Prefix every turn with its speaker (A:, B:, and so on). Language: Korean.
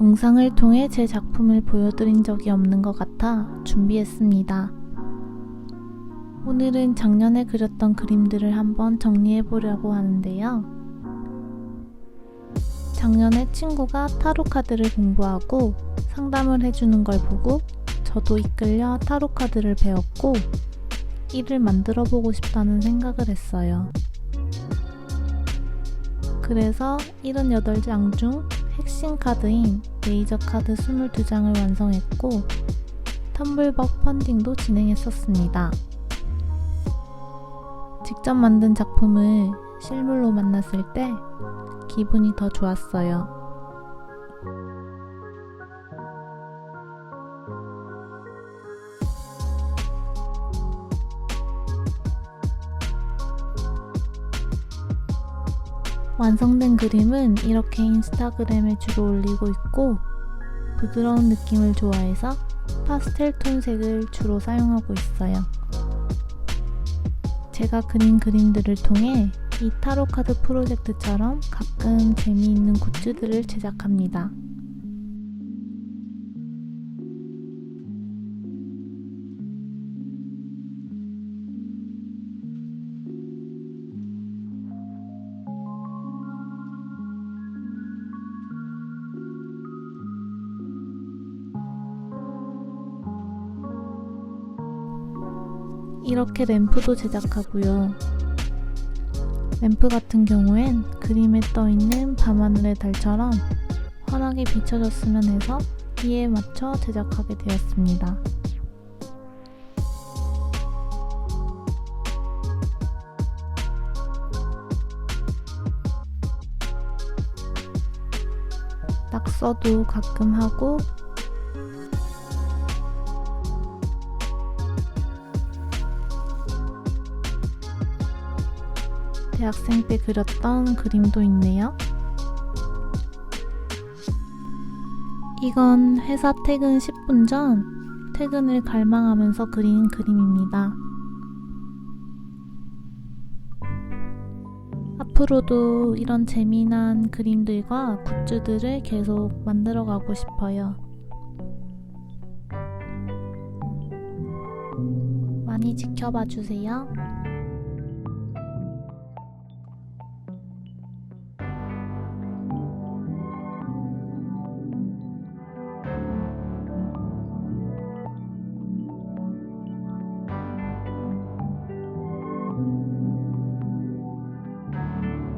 A: 영상을 통해 제 작품을 보여드린 적이 없는 것 같아 준비했습니다. 오늘은 작년에 그렸던 그림들을 한번 정리해 보려고 하는데요. 작년에 친구가 타로 카드를 공부하고 상담을 해주는 걸 보고 저도 이끌려 타로 카드를 배웠고 이를 만들어 보고 싶다는 생각을 했어요. 그래서 78장 중 핵심 카드인 레이저 카드 22장을 완성했고 텀블벅 펀딩도 진행했었습니다. 직접 만든 작품을 실물로 만났을 때 기분이 더 좋았어요. 완성된 그림은 이렇게 인스타그램에 주로 올리고 있고 부드러운 느낌을 좋아해서 파스텔 톤 색을 주로 사용하고 있어요. 제가 그린 그림들을 통해 이 타로 카드 프로젝트처럼 가끔 재미있는 굿즈들을 제작합니다. 이렇게 램프도 제작하고요. 램프 같은 경우엔 그림에 떠 있는 밤하늘의 달처럼 환하게 비춰졌으면 해서 이에 맞춰 제작하게 되었습니다. 낙서도 가끔 하고 대학생 때 그렸던 그림도 있네요. 이건 회사 퇴근 10분 전 퇴근을 갈망하면서 그린 그림입니다. 앞으로도 이런 재미난 그림들과 굿즈들을 계속 만들어 가고 싶어요. 많이 지켜봐 주세요.